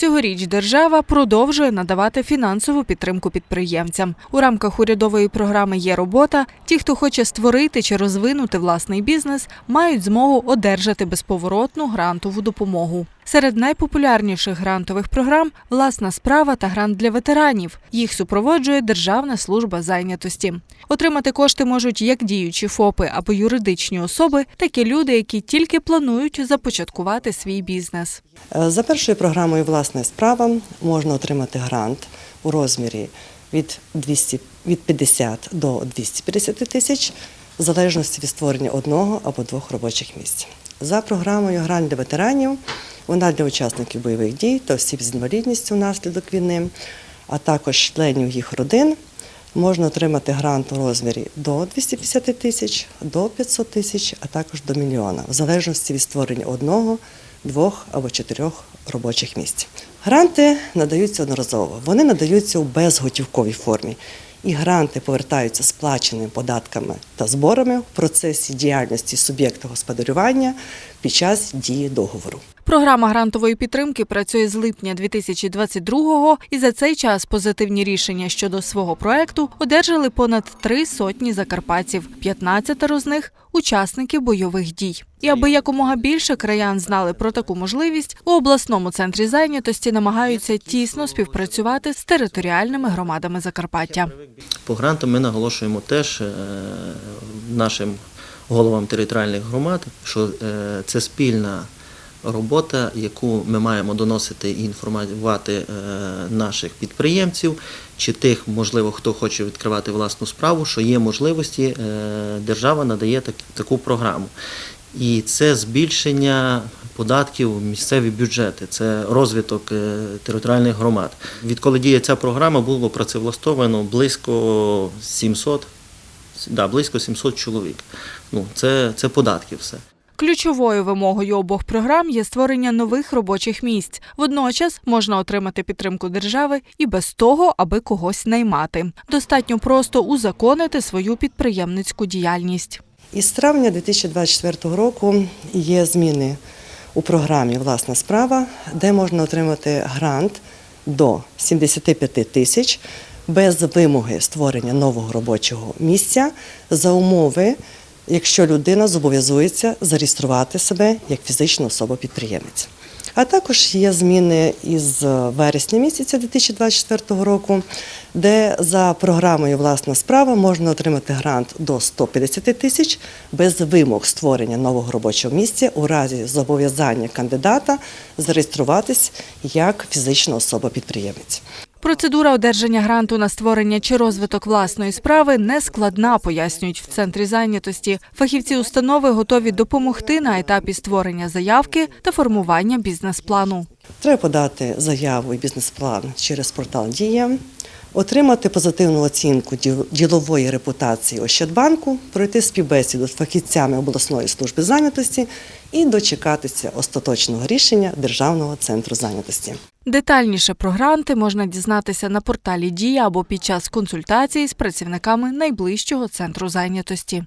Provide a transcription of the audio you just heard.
Цьогоріч держава продовжує надавати фінансову підтримку підприємцям. У рамках урядової програми є робота. Ті, хто хоче створити чи розвинути власний бізнес, мають змогу одержати безповоротну грантову допомогу. Серед найпопулярніших грантових програм власна справа та грант для ветеранів. Їх супроводжує Державна служба зайнятості. Отримати кошти можуть як діючі ФОПи або юридичні особи, так і люди, які тільки планують започаткувати свій бізнес. Е, За першою програмою Власна справа можна отримати грант у розмірі від 200, від 50 до 250 тисяч, в залежності від створення одного або двох робочих місць. За програмою Грант для ветеранів вона для учасників бойових дій та осіб з інвалідністю внаслідок війни, а також членів їх родин. Можна отримати грант у розмірі до 250 тисяч, до 500 тисяч, а також до мільйона, в залежності від створення одного, двох або чотирьох робочих місць. Гранти надаються одноразово, вони надаються у безготівковій формі. І гранти повертаються сплаченими податками та зборами в процесі діяльності суб'єкта господарювання під час дії договору. Програма грантової підтримки працює з липня 2022-го і за цей час позитивні рішення щодо свого проекту одержали понад три сотні закарпатців, 15 з них учасники бойових дій. І аби якомога більше краян знали про таку можливість, у обласному центрі зайнятості намагаються тісно співпрацювати з територіальними громадами Закарпаття. По грантам ми наголошуємо теж е, нашим головам територіальних громад, що е, це спільна робота, яку ми маємо доносити і інформувати е, наших підприємців чи тих, можливо, хто хоче відкривати власну справу, що є можливості, е, держава надає таку програму. І це збільшення податків в місцеві бюджети, це розвиток е, територіальних громад. Відколи діє ця програма, було працевлаштовано близько 700, да, близько 700 чоловік. Ну, це, це податки все. Ключовою вимогою обох програм є створення нових робочих місць. Водночас можна отримати підтримку держави і без того, аби когось наймати. Достатньо просто узаконити свою підприємницьку діяльність. Із травня 2024 року є зміни у програмі Власна справа, де можна отримати грант до 75 тисяч без вимоги створення нового робочого місця за умови, якщо людина зобов'язується зареєструвати себе як фізична особа-підприємець. А також є зміни із вересня місяця 2024 року, де за програмою Власна справа можна отримати грант до 150 тисяч без вимог створення нового робочого місця у разі зобов'язання кандидата зареєструватись як фізична особа-підприємець. Процедура одержання гранту на створення чи розвиток власної справи не складна, пояснюють в центрі зайнятості. Фахівці установи готові допомогти на етапі створення заявки та формування бізнес-плану. Треба подати заяву і бізнес-план через портал Дія, отримати позитивну оцінку ділової репутації Ощадбанку, пройти співбесіду з фахівцями обласної служби зайнятості і дочекатися остаточного рішення Державного центру зайнятості. Детальніше про гранти можна дізнатися на порталі Дія або під час консультації з працівниками найближчого центру зайнятості.